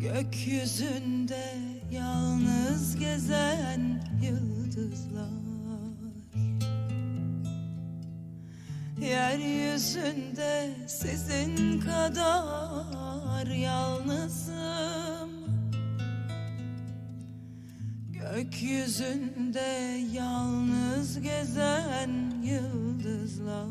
Gökyüzünde yalnız gezen yıldızlar. Yeryüzünde sizin kadar yalnızım Gökyüzünde yalnız gezen yıldızlar.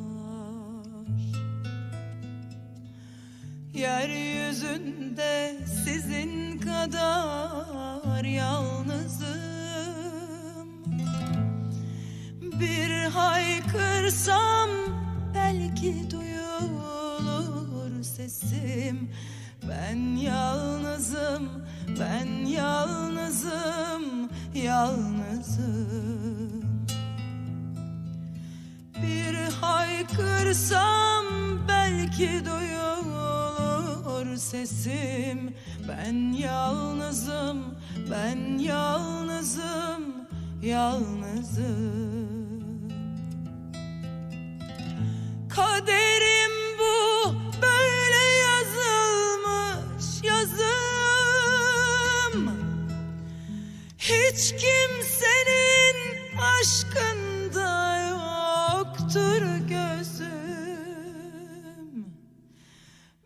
Yeryüzünde sizin kadar yalnızım. Bir haykırsam belki duyulur sesim. Ben yalnızım, ben yalnızım, yalnızım. Bir haykırsam belki duyulur sesim. Ben yalnızım, ben yalnızım, yalnızım. Kaderim hiç kimsenin aşkında yoktur gözüm.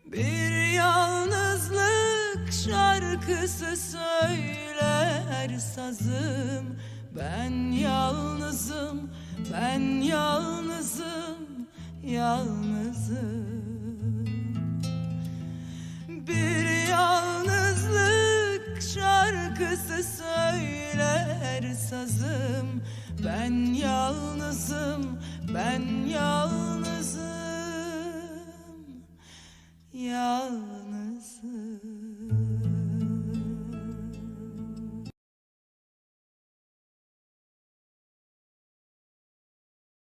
Bir yalnızlık şarkısı söyler sazım. Ben yalnızım, ben yalnızım, yalnızım. Bir yalnızlık şarkısı sazım. Ben yalnızım, ben yalnızım